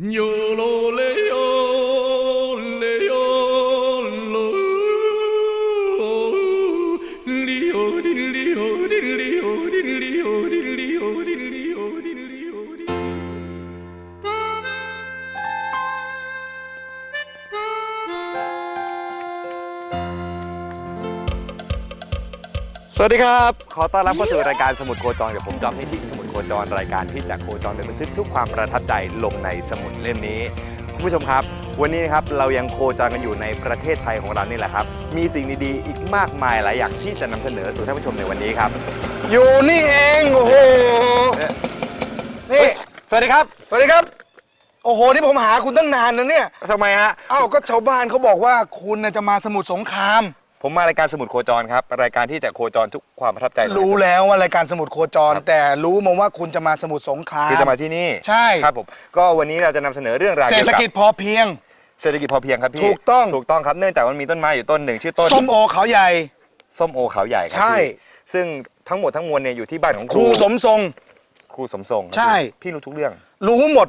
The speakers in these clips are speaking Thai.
牛喽嘞 สวัสดีครับ ขอต้อนรับเข้าสู่รายการสมุดโคจรกับผมจอมนิธิสมุดโคจรรายการที่จะโคจรโดยบันทึกทุกความประทับใจลงในสมุดเล่มนี้คุณผู้ชมครับ วันนี้นะครับเรายังโคจรกันอยู่ในประเทศไทยของเรานี่แหละครับ มีสิ่งดีๆอีกมากมายหลายอย่างที่จะนำเสนอสู่ท่านผู้ชมในวันนี้ครับ อยู่นี่เองโอ้โหนี่สวัสดีครับสวัสดีครับ โอ้โหนี่ผมหาคุณตั้งนานนะเนี่ยทำไมฮะอ้าวก็ชาวบ้านเขาบอกว่าคุณน่ะจะมาสมุทรสงคราม ผมมารายการสมุดโคจรครับ รายการที่จะโคจรทุกความประทับใจรู้แล้วว่ารายการสมุทรโคจร แต่รู้มาว่าคุณจะมาสมุทรสงครามคือจะมาที่นี่ใช่ครับผมก็วันนี้เราจะนำเสนอเรื่องราวเศรเกี่ษยวฐกับกิจพอเพียง เศรษฐกิจพอเพียงครับพี่ถูกต้องถูกต้องครับเนื่องจากมันมีต้นไม้อยู่ต้นหนึ่งชื่อต้นส้มโอเขาใหญ่ส้มโอเขาใหญ่ครัใช่พี่ซึ่งทั้งหมดทั้งมวลเนี่ยอยู่ที่บ้านของคครูรูสมทรงครูสมทรงครับใช่พี่พี่รู้ทุกเรื่อง รู้หมด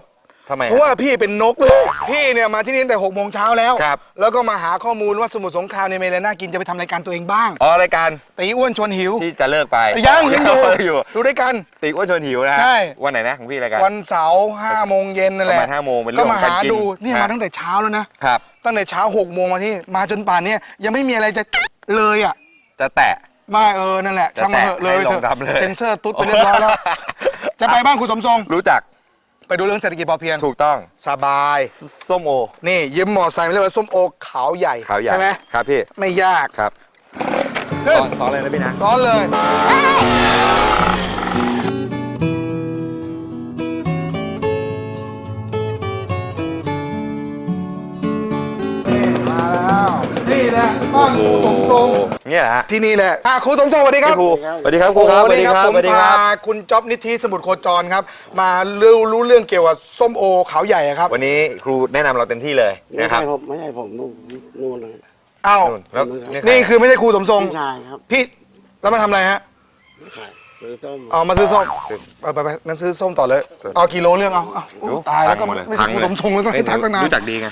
ทำไมเพราะว่าพี่เป็นนกเลยพี่เนี่ยมาที่นี่ตั้งแต่หกโมงเช้าแล้ว ครับ แล้วก็มาหาข้อมูลว่าสมุทรสงครามในยมีอะไรน่ากินจะไปทำรายการตัวเองบ้างอ๋อรายการตีอ้วนชวนหิวที่จะเลิกไปยังยังอยู่อยู่ดูด้วยกัน ติอ้วนชวนหิวนะฮะใช่ วันไหนนะของพี่รายการ วันเสาร์ห้าโมงเย็นนั่นแหละประมาณ5โมงเป็นเรื่ก็องมาของการหากินดูนี่ฮะมาตั้งแต่เช้าแล้วนะครับ ตั้งแต่เช้าหกโมงมาที่มาจนป่านเนี้ยยังไม่มีอะไรจะเลยอะจะแตะ มาเออนั่นแหละจะช่างมาเถอะแตะเลยให้ลงเถอะดำเลย เซนเซอร์ตุ๊ดไปเรียบร้อยแล้ว จะไปบ้านคุณสมทรง รู้จัก ไปดูเรื่องเศรษฐกิจพอเพียง ถูกต้องสบายสส้มโอนี่ยืมมอไซค์มาเรียกว่าส้มโอขาวใหญ่ขาวใหญ่ใช่ไหมครับพี่ไม่ยากครับขึ้สนอนสอนเลยนะพี่นะร้อนเลย นี่แหละบ้านครูสมทรงเนี่ยแหละฮะที่นี่แหละอะครูสมทรงสวัสดีครับพี่ครูสวัสดีครับครูครับโอ้สวัสดีครับผมสวัสดีครับพาคุณจ๊อบนิธิสมุทรโคจรครับ มารู้รู้เรื่องเกี่ยวกับส้มโอเขาใหญ่อะครับ วันนี้ครูแนะนำเราเต็มที่เลยไม่นะครับใช่ผมไม่ใช่ผมนู่นนู่นเลยอ้าวนู่นแล้วนี่คือไม่ใช่ครูสมทรงพี่ชายครับพี่แล้วมาทำอะไรฮะขายซื้อต้มเอามาซื้อส้มซื้อไปไปไปงั้นซื้อส้มต่อเลยซื้อเอากิโลเรื่องเอาเอาโอ้ดูตายแล้วก็พังหมดเลยไม่พัใช่งครูเลยสมทรงแล้วก็ให้ทักตั้งนานรู้จักดีไง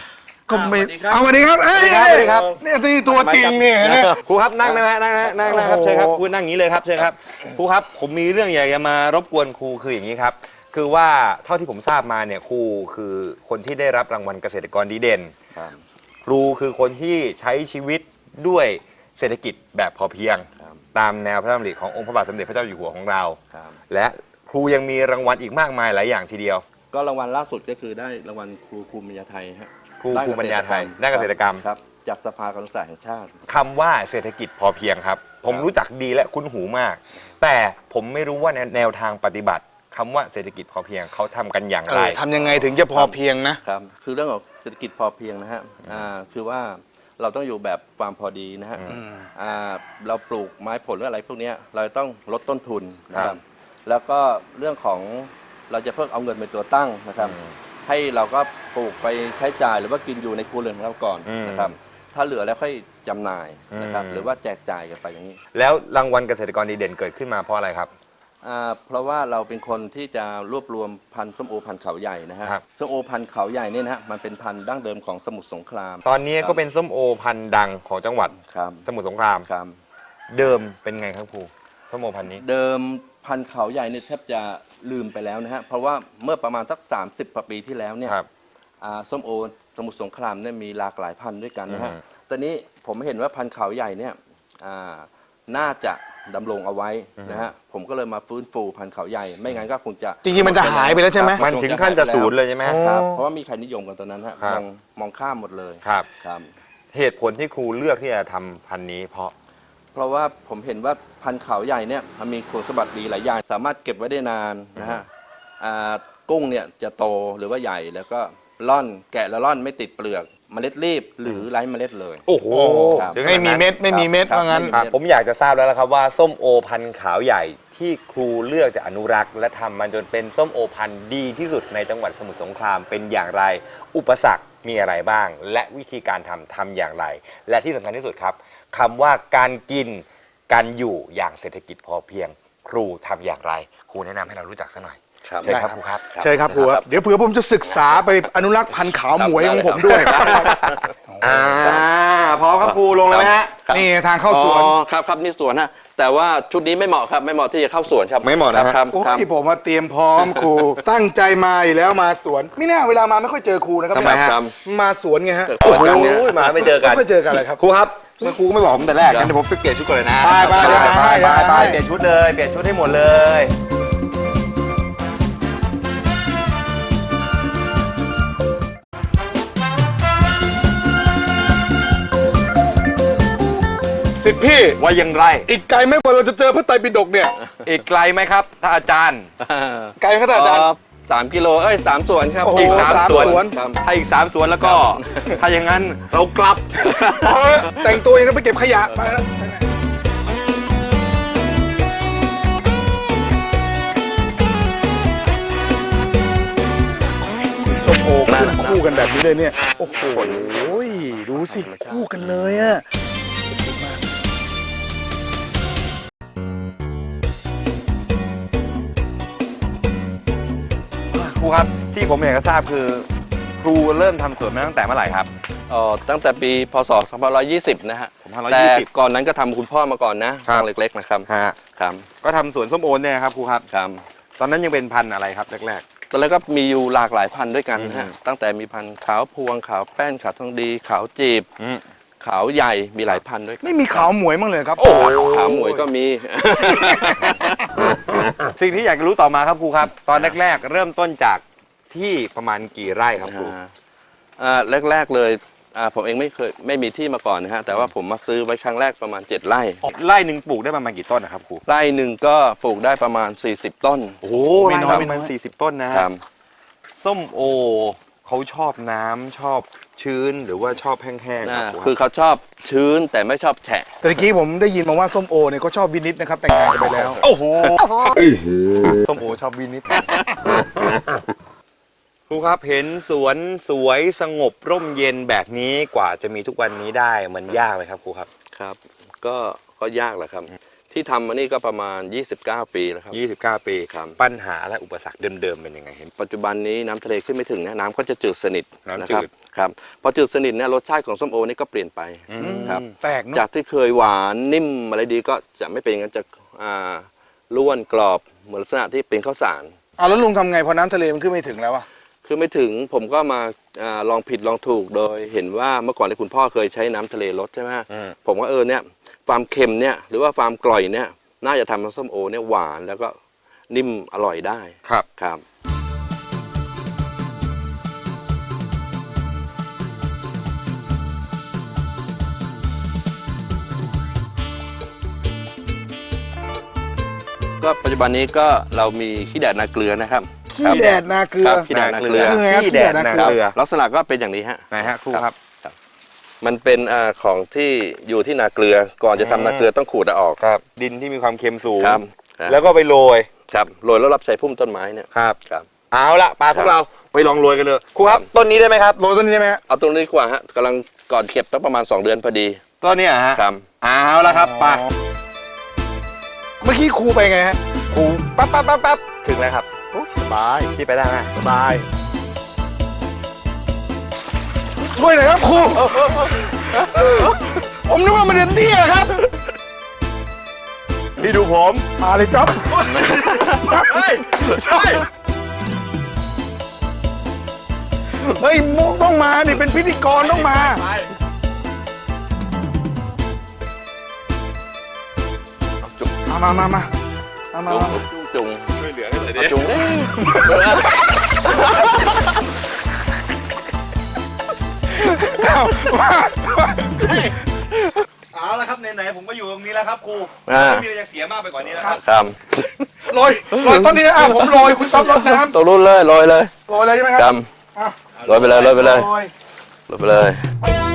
ก็ไม่เอาสวัสดีครับเอ้ยสวัสดีครับ เนี่ยที่ตัวจริงเนี่ยเห็นไหมครูครับนั่งนะฮะนั่งนะนั่งนะครับโอ้โห เชิญครับครูนั่งอย่างนี้เลยครับเชิญครับครูครับผมมีเรื่องอยากจะมารบกวนครูคืออย่างนี้ครับ คือว่าเท่าที่ผมทราบมาเนี่ยครูคือคนที่ได้รับรางวัลเกษตรกรดีเด่นครับครูคือคนที่ใช้ชีวิตด้วยเศรษฐกิจแบบพอเพียง ครับ ตามแนวพระดำริขององค์พระบาทสมเด็จพระเจ้าอยู่หัวของเรา ครับและครูยังมีรางวัลอีกมากมายหลายอย่างทีเดียว ก็รางวัลล่าสุดก็คือได้รางวัลครูภูมิปัญญาไทยฮะ ครูด้นภูมิปัญญาไทยเษตรด้านเกษตรกรรม ครับจากสภาการศึกษาแห่งชาติ คำว่าเศรษฐกิจพอเพียงครับ ผมครับรู้จักดีและคุ้นหูมาก แต่ผมไม่รู้ว่าแนวแนวทางปฏิบัติคำว่าเศรษฐกิจพอเพียงเขาทำกันอย่างเอไร อทำยังไงถึงจะพอเพียงนะ ครับคือเรื่องของเศรษฐกิจพอเพียงนะฮะอ่าคือว่าเราต้องอยู่แบบความพอดีนะฮะอืม อ่าเราปลูกไม้ผลหรืออะไรพวกเนี้ยเราต้องลดต้นทุนนะคครัรับบแล้วก็เรื่องของเราจะเพิ่งเอาเงินเป็นตัวตั้งนะครับ อืม ให้เราก็ปลูกไปใช้จ่ายหรือว่ากินอยู่ในครัวเรือนของเราก่อนอืมนะครับ ถ้าเหลือแล้วค่อยจำหน่ายนะครับ อืม หรือว่าแจกจ่ายกันไปอย่างนี้แล้วรางวัลเกษตรกรดีเด่นเกิดขึ้นมาเพราะอะไรครับ อ่าเพราะว่าเราเป็นคนที่จะรวบรวมพันธุ์ส้มโอพันธุ์เขาใหญ่นะฮะครับ ส้มโอพันธุ์เขาใหญ่เนี่ยนะฮะมันเป็นพันธุ์ดั้งเดิมของสมุทรสงครามตอนนี้ก็เป็นส้มโอพันธุ์ดังของจังหวัดครับสมุทรสงคราม ครับ เดิมเป็นไงครับครูส้มโอพันธุ์นี้ เดิมพันธุ์เขาใหญ่เนี่ยแทบจะลืมไปแล้วนะฮะเพราะว่าเมื่อประมาณสัก 30กว่าปีที่แล้วเนี่ยครับ อ่าส้มโอสมุทรสงครามเนี่ยมีหลากหลายพันธุ์ด้วยกันนะฮะอืมตอนนี้ผมเห็นว่าพันธุ์เขาใหญ่เนี่ยอ่าน่าจะดำรงเอาไว้นะฮะผมก็เลยมาฟื้นฟูพันธุ์เขาใหญ่ ไม่งั้นก็คงจะจริงๆมันจะหายไปแล้วใช่ไหมครับมันถึงขั้นจะศูนย์เลยใช่ไหมอ๋อครับเพราะว่ามีใครนิยมกันตอนนั้นฮะครัมบ องมองข้ามหมดเลยครับ ครับ เหตุผลที่ครูเลือกที่จะทำพันธุ์นี้เพราะ เพราะว่าผมเห็นว่าพันธุ์เขาใหญ่เนี่ยมันมีคุณสมบัติดีหลายอย่าง สามารถเก็บไว้ได้นานนะฮะอ่ากุ้งเนี่ยจะโตหรือว่าใหญ่แล้วก็ล่อนแกะแล้วล่อนไม่ติดเปลือก เมล็ดรีบหรือไร้เมล็ดเลย โอ้โหครับถึงขไม่นาดมีนั้นเม็ดไม่มีเม็ดครับว่างั้นไม่มีครับ ผมอยากจะทราบแล้วละครับว่าส้มโอพันธุ์ขาวใหญ่ที่ครูเลือกจะอนุรักษ์ และทำมันจนเป็นส้มโอพันธุ์ดีที่สุดในจังหวัดสมุทรสงครามเป็นอย่างไร อุปสรรคมีอะไรบ้าง และวิธีการทำทำอย่างไร และที่สำคัญที่สุดครับ คำว่าการกินการอยู่อย่างเศรษฐกิจพอเพียง ครูทำอย่างไร ครูแนะนำให้เรารู้จักสักหน่อยครับ เชิญครับครูครับ ใช่ครับครูครับเดี๋ยวเผื่อผมจะศึกษาไปอนุรักษ์พันธุ์ขาวหมวยของผมด้วย อ่าพร้อมครับครูลงเลยไหมฮะ ครับนี่ทางเข้าสวน อ๋อครับครับนี่สวนฮะแต่ว่าชุดนี้ไม่เหมาะครับไม่เหมาะที่จะเข้าสวนครับไม่เหมาะนะฮะ ครับโอ้ครับ ยผมมาเตรียมพร้อมครู ตั้งใจมาอยู่แล้วมาสวนไม่น่าเวลามาไม่ค่อยเจอครูนะครับทำไมฮะครับมาสวนไงฮะเปิดกันเนี่ยโอ้ยมาไม่เจอกัน ไม่ค่อยเจอกันเลยครับ ครูครับ เมื่อครูก็ไม่บอกผมแต่แรกงั้นเดี๋ยวผมไปเปลี่ยนชุดก่อนเลยนะไปไปไปไปไปไปเปลี่ยนชุดเลยเปลี่ยนชุดให้หมดเลยสิทธิ์พี่ ว่ายังไร อีกไกลไหมกว่าเราจะเจอพระไตรปิฎกเนี่ย อีกไกลไหมครับท่านอาจารย์ ไกลไหมครับอาจารย์ สามกิโลเอ้ยสามสวนครับโอ้โห อีกสามสามสวนสวน ครับ ถ้าอีกสามสวนแล้วก็ ถ้าอย่างนั้นเรากลับ เอาละแต่งตัวยังก็ไปเก็บขยะไปแล้วส้มโอขึ้นคู่กันแบบนี้เลยเนี่ย โอ้โหดูสิ คู่กันเลยอะ รูครับที่ผมอยากจะทราบคือ ครูเริ่มทำสวนมาตั้งแต่เมื่อไหร่ครับอ๋อตั้งแต่ปีพศ 2520 นะฮะ2520แต่ก่อนนั้นก็ทำคุณพ่อมาก่อนนะครับเล็กๆนะครับฮะครับก็ทำสวนส้มโอเนี่ยนะครับครูครับ ครับตอนนั้นยังเป็นพันธุ์อะไรครับแรก ตอนแรกก็มีอยู่หลากหลายพันธุ์ด้วยกันนะอืฮะมตั้งแต่มีพันธุ์ขาวพวงขาวแป้นขาวทองดีขาวจีบๆอืม ขาวใหญ่มีหลายพันธุ์ด้วยกันไม่มีขาวหมวยมั้างเลยครับ โอ้โหขาวหมวยก็มี สิ่งที่อยากรู้ต่อมาครับครูครับ ตอนแรก ๆ เริ่มต้นจากที่ประมาณกี่ไร่ครับครูอ่าอ่าแรก ๆเลยอ่าผมเองไม่เคยไม่มีที่มาก่อนนะฮะแต่ว่าผมมาซื้อไว้ครั้งแรกประมาณ 7 ไร่ไร่หนึ่งปลูกได้ประมาณกี่ต้นนะครับครูไร่หนึ่งก็ปลูกได้ประมาณ 40 ต้น โอ้โหไม่ไร่น้อยละประมาณ40 ต้นนะฮะครับส้มโอ เขาชอบน้ำชอบชื้นหรือว่าชอบแห้งๆคอ่ารับครูคือเขาชอบชื้นแต่ไม่ชอบแฉะ แต่เมื่อกี้ผมได้ยินมาว่าส้มโอเนี่ยก็ชอบวินิตนะครับแต่งงานกันไปแล้ว โอ้โหส้มโอชอบวินิดครูครับเห็นสวนสวยสงบร่มเย็นแบบนี้กว่าจะมีทุกวันนี้ได้มันยากไหมครับครูครับ ครับ ก็ก็ยากแหละครับ ที่ทำมานี่ก็ประมาณ 29 ปีแล้วครับ 29 ปีครับ ปัญหาและอุปสรรคเดิมๆเป็นยังไงเห็น ปัจจุบันนี้น้ำทะเลขึ้นไม่ถึงนะน้ำก็จะจืดสนิทน้ำนะจืครับดครับพอจืดสนิทเนี่ยรสชาติของส้มโอนี่ก็เปลี่ยนไปครับ แปลกเนจาอะกที่เคยหวานนิ่มอะไรดีก็จะไม่เป็นอย่างนั้นจะอ่าล้วนกรอบเหมือนลักษณะที่เป็นข้าวสาร เอาแล้วลุงทำไงพอน้ำทะเลมันขึ้นไม่ถึงแล้วอะคือไม่ถึงผมก็มาอาลองผิดลองถูกโดย เห็นว่าเมื่อก่อนที่คุณพ่อเคยใช้น้ำทะเลลดใช่ไหมอืม ผมว่าเออเนี่ย ความเค็มเนี่ยหรือว่าความกร่อยเนี่ยน่าจะทำให้ส้มโอเนี่ยหวานแล้วก็นิ่มอร่อยได้ครับ ครับ ก็ปัจจุบันนี้ก็เรามีขี้แดดนาเกลือนะครับ ขี้แดดนาเกลือครับขี้แดดนาเกลือคือไงครับขี้แดดนาเกลือลักษณะก็เป็นอย่างนี้ฮะ ไหนฮะครูครับ มันเป็นอาของที่อยู่ที่นาเกลือ ก่อนจะทำนาเกลือต้องขูดเอาออกครับ ดินที่มีความเค็มสูง ครับแล้แล้ววก็ไปโรย ครับโรยแล้วรับใช้พุ่มต้นไม้เนี่ยครับ ครับ เอาละปาพวครักบเราไปลองโรยกันเลยครูครับต้นนี้ได้ไหมครับโรยต้นนี้ได้ไหมฮะเอาตรงนี้ดีกว่าฮะกำลังก่อนเก็บตั้งประมาณ 2 เดือนพอดีต้นเนี้ฮะครับเอาละครับไปเมื่อกี้ครูไปไงฮะครูปั๊บปั๊บปั๊บปั๊บถึงแล้วครับโอ้สบายพี่ไปได้ไหมสบาย ช่วยหน่อยครับครูผมนึกว่ามันเดินเตี้ยครับพี่ดูผมมาเลยจ๊อบเฮ้ยใช่เฮ้ยมุกต้องมานี่เป็นพิธีกรต้องมา จุงมามามามามามาจุงมาจุงช่วยเหลือกันหน่อยดิจุงเอ้ย เอามาเอาละครับไหนๆผมก็อยู่ตรงนี้แล้วครับครูอ่า ไม่มีอะไรจะเสียมากไปกว่านี้แล้วครับครับโรยโรยต้นนี้นะอะผมโรยคุณต๊อบรดน้ตกรุ่นเลยโรยเลยำโรยเลยใช่ไหมคครัรับบอะโรยไปเลยโรยไปเลยโรยโรยไปเลย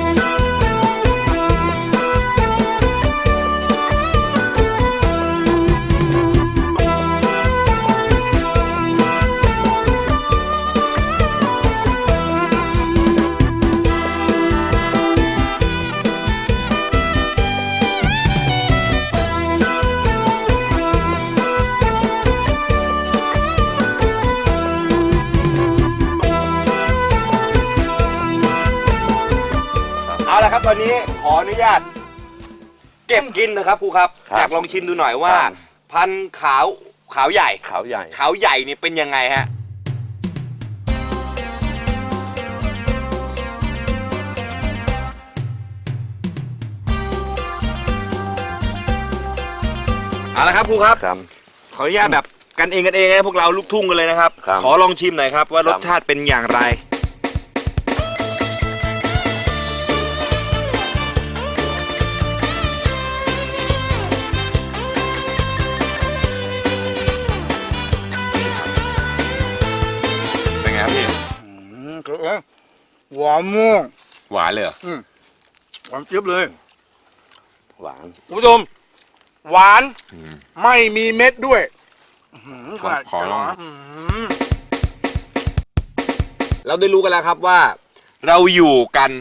ครับตอนนี้ขออนุญาต เก็บกินนะครับครูครับครับ อยากลองชิมดูหน่อยว่าครับพันธุ์ขาวขาวใหญ่ ขาวใหญ่ ขาวใหญ่นี่เป็นยังไงฮะเอาละครับครูครับ ครับ ขออนุญาตแบบกันเองกันเองนะพวกเราลูกทุ่งกันเลยนะครับ ครับขอลองชิมหน่อยครับว่ารสชาติเป็นอย่างไร หวานม่วงหวานเลยเหรอหวานเจี๊ยบเลย หวานคุณผู้ชม หวานไม่มีเม็ดด้วยอื้อหือขนาดขอลองจะหือเราได้รู้กันแล้วครับว่า เราอยู่กัน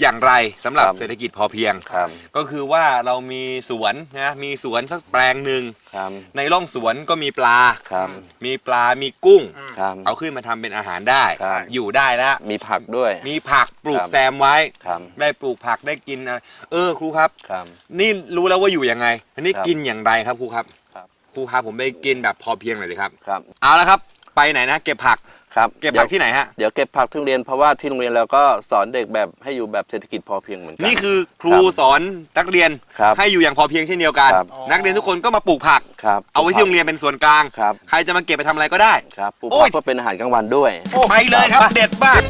อย่างไรสำหรับครับ เศรษฐกิจพอเพียง ครับก็คือว่าเรามีสวนนะมีสวนสักแปลงหนึ่งครับในร่องสวนก็มีปลา ครับมีปลามีกุ้ง ครับ เอาขึ้นมาทำเป็นอาหารได้ ครับ อยู่ได้แล้ว มีผักด้วย มีผักปลูกครับ แซมไว้ ครับได้ปลูกผักได้กินอะไรเออครูครับ ครับ นี่รู้แล้วว่าอยู่ยังไงอันนี้ครับกินอย่างไรครับครูครับครับ ครูพาผมไปกินแบบพอเพียงหน่อยสิครับ ครับ เอาละครับ ไปไหนนะ เก็บผัก ครับเก็บผักที่ไหนฮะ เดี๋ยวเก็บผักที่โรงเรียนเพราะว่าที่โรงเรียนเราก็สอนเด็กแบบให้อยู่แบบเศรษฐกิจพอเพียงเหมือนกันี่คือครูครับสอนนักเรียนครับให้อยู่อย่างพอเพียงเช่นเดียวกัน ครับนักเรียนทุกคนก็มาปลูกผัก ครับเอาไว้ที่โรงเรียนเป็นส่วนกลาง ครับ ใครจะมาเก็บไปทำอะไรก็ได้ ครับปลูกโอ้ผัยกก็เป็นอาหารกลางวันด้วย ไปเลยครับ เด็ดมาก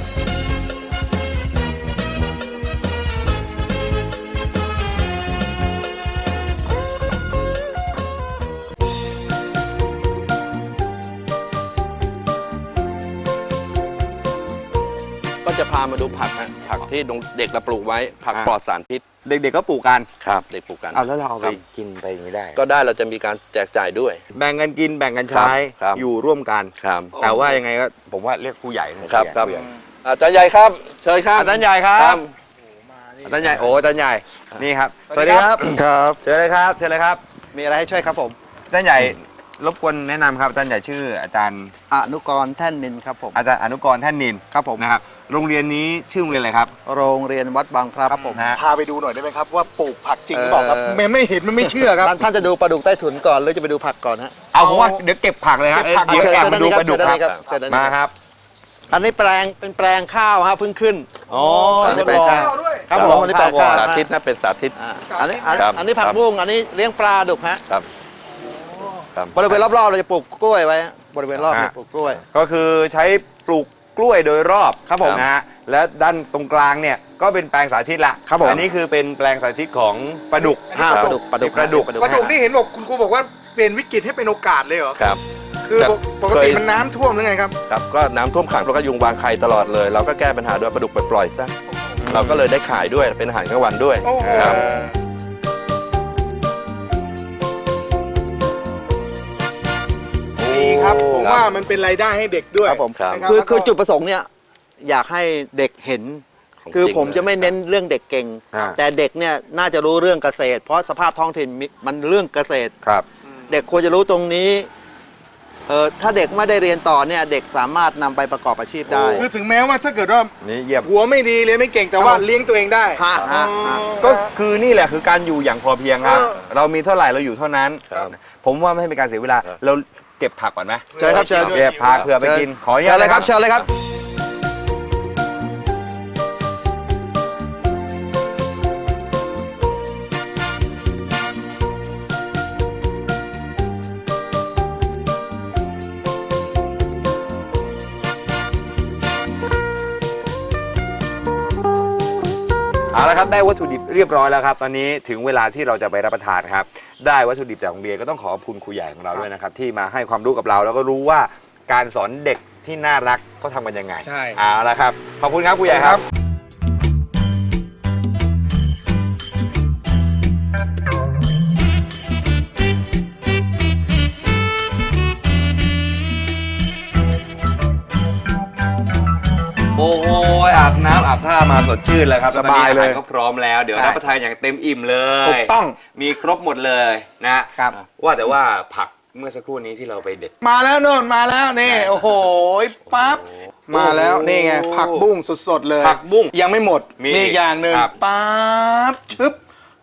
ามาดูผักฮะผักที่เด็กเราปลูกไว้ ผักอ่าปลอดสารพิษ เด็กๆก็ปลูกกันครับเด็กปลูกกันเอาแล้วเราเอาไปครับกินไปอย่างนี้ได้ ก็ได้เราจะมีการแจกจ่ายด้วย แบ่งกันกินแบ่งกันใช้ครับอยู่ร่วมกันครับแต่ว่ายังไงก็ผมว่าเรียกผู้ใหญ่นะครับครับผู้ใหญ่อาจารย์ใหญ่ครับ เชิญครับอาจารย์ใหญ่ครัครับบอาจารย์ใหญ่โอ้อาจารย์ใหญ่นี่ครับสวัสดีครับครับเชิญเลยครับเชิญเลยครับ มีอะไรให้ช่วยครับผมอาจารย์ใหญ่รบกวนแนะนำครับอาจารย์ใหญ่ชื่ออาจารย์อนุกรแท่นนินครับผมอาจารย์อนุกรท่านนินครับผมนะครับ โรงเรียนนี้ชื่อโรงเรียนอะไรครับ โรงเรียนวัดบางพระครับผมนะฮะ พาไปดูหน่อยได้ไหมครับว่าปลูกผักจริงหรือเปล่าครับเออ แม่ไม่เห็นมันไม่เชื่อครับ ท่านท่านจะดูปลาดุกใต้ถุนก่อนหรือจะไปดูผักก่อนฮะ เอาผมว่าเดี๋ยวเก็บผักเลยครับเก็บผัก เดี๋ยวเชิญแอบมาดูปลาดุกเชิญคได้รับเลยครับ เชิญได้เลยมาครับ อันนี้แปลงเป็นแปลงข้าวฮะเพิ่งขึ้น อ๋ออันนี้ทดแปลลงองข้าวครับผมอันนี้แปลงข้าวสาฮะธิตนะเป็นสาธิต อ่าอันนี้อันครับอันนี้ผักครับ บุ้งอันนี้เลี้ยงปลาดุกฮะครับครับ บริเวณรอบๆเราจะปลูกกล้วยไว้ฮะบริเวณรอบอ่า จะปลูกกล้วย ก็คือใช้ปลูก กล้วยโดยรอบครับผมนะฮะและด้านตรงกลางเนี่ยก็เป็นแปลงสาธิตละครับผมอันนี้คือเป็นแปลงสาธิตของปลาดุกห้าครับปลาดุกปลาดุกปลาดุกปลาดุกปลาดุกนี่เห็นบอกคุณครูบอกว่าเปลี่ยนวิกฤตให้เป็นโอกาสเลยเหรอครับคือแต่ปกติเคยมันน้ำท่วมหรือไงครับครับก็น้ำท่วมขังแล้วก็ยุงวางไข่ตลอดเลย เราก็แก้ปัญหาด้วยปลาดุกไปปล่อยซะเราก็เลยได้ขายด้วยเป็นอาหารกลางวันด้วยโอ้โหครับ ดีครับโอ้ผมว่ามันเป็นรายได้ให้เด็กด้วยครับผม ครับ นะคือแล้วก็คือจุดประสงค์เนี่ยอยากให้เด็กเห็น ของคือจริงผมจะไม่เน้นเรื่องเด็กเก่ง อ่า แต่เด็กเนี่ยน่าจะรู้เรื่องเกษตร เพราะสภาพท้องถิ่นมิมันเรื่องเกษตร ครับ เด็กควรจะรู้ตรงนี้เออถ้าเด็กไม่ได้เรียนต่อเนี่ยเด็กสามารถนำไปประกอบอาชีพได้คือถึงแม้ว่าถ้าเกิดว่านี่เยี่ยม หัวไม่ดีเรียนไม่เก่งแต่ว่าครับผมเลี้ยงตัวเองได้ ฮะฮะฮะ ก็คือนี่แหละคือการอยู่อย่างพอเพียงครับ เออ เรามีเท่าไหร่เราอยู่เท่านั้น ครับผมว่าไม่ให้เป็นการเสียเวลา ครับ เรา เก็บผักก่อนไหมเชิญครับเชิญเก็บผักเผื่อไปกิน ขออนุเชิญาญตเลยครับนะเชิญเลยครับเอาละครับได้วัตถุดิบเรียบร้อยแล้วครับ ตอนนี้ถึงเวลาที่เราจะไปรับประทานครับ ได้วัตถุดิบจากโรงเรียนก็ต้องขอขอบคุณครูใหญ่ของเราด้วยนะครับที่มาให้ความรู้กับเราแล้วก็รู้ว่าการสอนเด็กที่น่ารักเขาทำกันยังไงใช่ เอาละครับขอบคุณครับครูใหญ่ครับ โอ้โหอาบน้ำอาบท่ามาสดชื่นแล้วครับสบายเลยตอนนี้อหรก็พร้อมแล้วเดี๋ยวใช่รับประทานอย่างเต็มอิ่มเลยถูกต้องมีครบหมดเลยนะครับว่าแต่ว่าผักเมื่อสักครู่นี้ที่เราไปเด็ด มาแล้วโน่นมาแล้วนี่โอ้โหปั๊บมาแล้วโอ้โหนี่ไงผักบุ้งสดๆเลยผักบุ้งยังไม่หมดมีนี่อีกอย่างหนึ่งครับป๊าบชึบ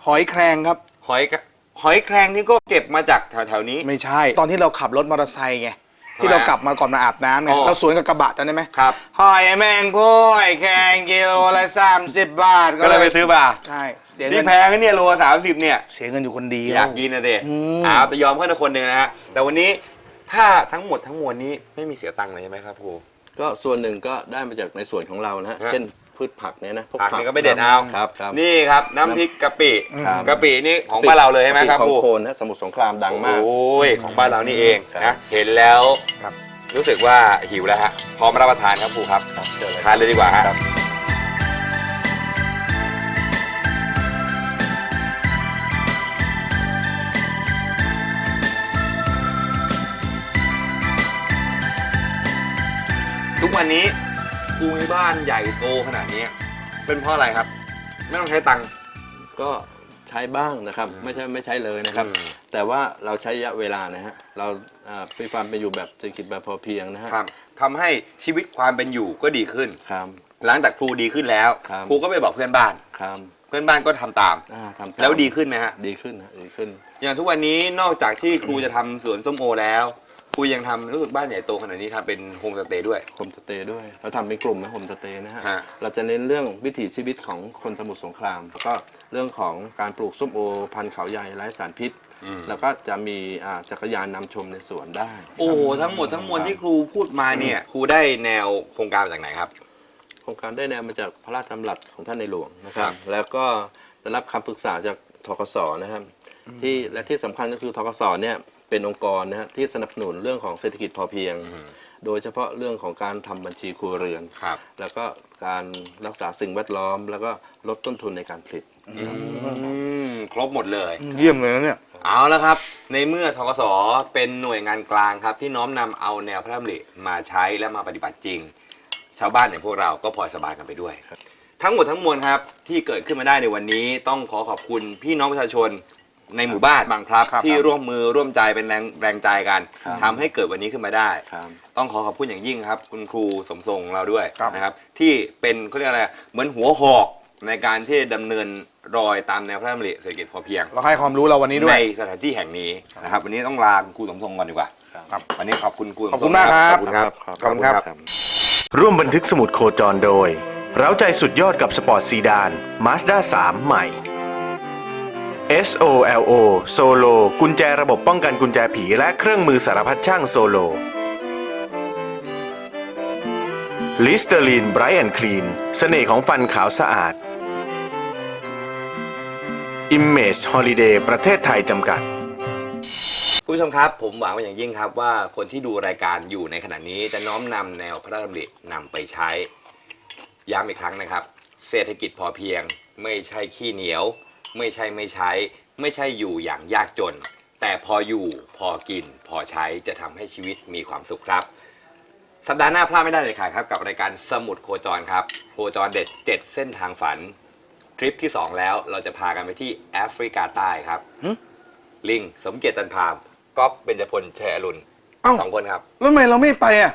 หอยแครงครับ หอยกะหอยแครงนี่ก็เก็บมาจากแถวๆนี้ ไม่ใช่ ตอนที่เราขับรถมอเตอร์ไซค์ไง ที่ทำไมเราอะกลับมาก่อนมาอาบน้ำไงอ๋อ เราสวนกับกระบะจำได้ไหมครับ หอยแมงผู้หอยแครงกิโลละสามสิบบาทก็เลยไปซื้อมาใช่เสียเงินี่นแพงนะเนี่ยโลสามสิบเนี่ย เสียเงินอยู่คนเดียอยาวกกินนะเด็อืม อ้าวแต่ยอมเพื่อนคนหนึ่งนะฮะ แต่วันนี้ถ้าทั้งหมดทั้งมวลนี้ไม่มีเสียตังค์เลยใช่ไหมครับครู ก็ส่วนหนึ่งก็ได้มาจากในส่วนของเรานะฮะ ฮะ เช่น พืชผักเนี่ยนะพวผักนี่ก็ไม่เด็ดเอาครับครับ นี่ครับ น้ำพริกกะปิครับ กะปินี่ของบ้านเราเลยใช่ไหมครับขอคงรูโคนนะสมุทรสงครามดังมาก โอ้ยของบ้านเรานี่เองครันะบเห็นแล้วครับรู้สึกว่าหิวแล้วฮะพร้อมรับประทานครับครูครับครับเชิญเลย ทานเลยดีกว่าฮะทุกวันนี้ครูมี บ้านใหญ่โตขนาดนี้ เป็นเพราะอะไรครับ ไม่ต้องใช้ตังค์ก็ใช้บ้างนะครับ ไม่ใช่ไม่ใช้เลยนะครับอืมแต่ว่าเราใช้ระยะเวลานะฮะเราอ่ามีความเป็นอยู่แบบเศรษฐกิจแบบพอเพียงนะฮะครับทำให้ชีวิตความเป็นอยู่ก็ดีขึ้นครับหลังจากครูดีขึ้นแล้วครับครูก็ไปบอกเพื่อนบ้านครับเพื่อนบ้านก็ทำตามอ่าทำตามแล้วดีขึ้นไหมฮะดีขึ้นฮะดีขึ้น อย่างทุกวันนี้นอกจากที่ครูจะทำสวนส้มโอแล้ว ครูยังทำรู้สึกบ้านใหญ่โตขนาดนี้ทำเป็นโฮมสเตย์ด้วย โฮมสเตย์ด้วยเราทำเป็นกลุ่มนะโฮมสเตย์นะฮะ ฮะ เราจะเน้นเรื่องวิถีชีวิตของคนสมุทรสงคราม แล้วก็เรื่องของการปลูกส้มโอ พันธุ์เขาใหญ่ไร้สารพิษ แล้วก็จะมีอ่าจักรยานนำชมในสวนได้โอ้โหทั้งหมดทั้งมวลที่ครูพูดมาเนี่ยครูได้แนวโครงการมาจากไหนครับ โครงการได้แนวมาจากพระราชดำรัสของท่านในหลวงนะครัครับ บ แล้วก็ได้รับคำปรึกษาจากทกศนะครับที่และที่สำคัญก็คือทกศเนี่ย เป็นองค์กรนะฮะที่สนับสนุนเรื่องของเศรษฐกิจพอเพียง โดยเฉพาะเรื่องของการทำบัญชีครัวเรือน ครับ แล้วก็การรักษาสิ่งแวดล้อม แล้วก็ลดต้นทุนในการผลิต อืมครบหมดเลย เยี่ยมเลยนะเนี่ย เอาแล้วครับ ในเมื่อทกสเป็นหน่วยงานกลางครับ ที่น้อมนำเอาแนวพระราชดำริมาใช้และมาปฏิบัติจริง ชาวบ้านอย่างพวกเราก็พลอยสบายกันไปด้วย ทั้งหมดทั้งมวลครับที่เกิดขึ้นมาได้ในวันนี้ต้องขอขอบคุณพี่น้องประชาชน ในหมู่บ้านบางพลับ ครับที่ร่วมมือร่วมใจเป็นแรงแรงใจกันครับ ทำให้เกิดวันนี้ขึ้นมาได้ ครับ ต้องขอขอบคุณอย่างยิ่งครับ คุณครูสมทรงเราด้วยครับ นะครับ ที่เป็นเขาเรียกอะไรเหมือนหัวหอกในการที่ดำเนินรอยตามแนวพระราชดำริเศรษฐกิจพอเพียง เราให้ความรู้เราวันนี้ด้วในย สถานที่แห่งนี้นะครับ วันนี้ต้องลาคุณครูสมทรงก่อนดีกว่าครับวันนี้ขอบคุณครูสมขอบทคุรงณมากครับ ขอบคุณครับ ขอบคุณครับ ร่วมบันทึกสมุดโคจรโดย เร้าใจสุดยอดกับสปอร์ตซีดาน Mazda 3 ใหม่ SOLO Solo กุญแจระบบป้องกันกุญแจผี และเครื่องมือสารพัดช่างโซโลลิสเตอรีนไบรท์แอนด์คลีนเสน่ห์ของฟันขาวสะอาด Image Holiday ประเทศไทยจำกัด คุณผู้ชมครับ ผมหวังเป็นอย่างยิ่งครับว่าคนที่ดูรายการอยู่ในขณะนี้จะน้อมนำแนวพระราชดำรินำไปใช้ ย้ำอีกครั้งนะครับ เศรษฐกิจพอเพียง ไม่ใช่ขี้เหนียว ไม่ใช่ไม่ใช้ ไม่ใช่อยู่อย่างยากจน แต่พออยู่พอกิน พอใช้จะทำให้ชีวิตมีความสุขครับ สัปดาห์หน้าพลาดไม่ได้เลยค่ะครับ กับรายการสมุดโคจรครับ โคจรเด็ด 7 เส้นทางฝัน ทริปที่ 2 แล้วเราจะพากันไปที่แอฟริกาใต้ครับหึ ลิงสมเกียรติจันพามก๊อฟเบญจพลแชร์อรุณเอ้า สองคนครับ แล้วทำไมเราไม่ไปอะ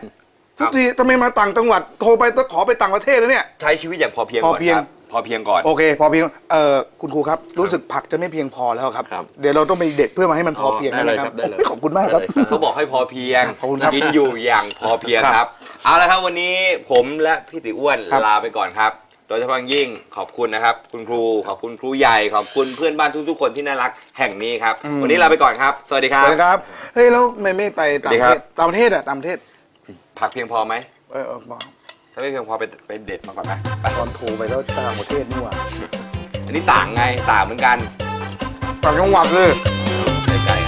ครัทุบกทีทำไมมาต่างจังหวัดโทรไปต้องขอไปต่างประเทศแล้วเนี่ย ใช้ชีวิตอย่างพอเพียงพก่ออนเพียคงรับ พอเพียงก่อน โอเค พอเพียงเอ่อคุณครูครับรู้สึกผักจะไม่เพียงพอแล้วครับ ครับเดี๋ยวเราต้องไปเด็ดเพื่อมาให้มันพอเพียงได้เลยนะคครัรับบได้เลย โอ้ยขอบคุณมากครับได้เลยเขาบอกให้พอเพียงขอบคุณครับกินอยู่อย่างพอเพียงครับครับ เอาละครับวันนี้ผมและพี่ติอ้วนครับ ลาไปก่อนครับ โดยเฉพาะอย่างยิ่งขอบคุณนะครับ คุณครูขอบคุณครูใหญ่ขอบคุณเพื่อนบ้านทุกๆคนที่น่ารักแห่งนี้ครับ วันนี้ลาไปก่อนครับ สวัสดีคสรับวัสดีครับเฮ้ยแล้วทำไมไม่ไปต่างประสวัสดีครัเทศบต่างประเทศอะต่างประเทศผักเพียงพอไหม เออเออบอก ถ้าไม่เพียงพอไปไปเด็ดมาก่อนไหมไปตอนโทรไปแล้วต่างประเทศนี่หว่าอันนี้ต่างไงต่างเหมือนกันต่างจังหวัดเลยใกล้ๆกัน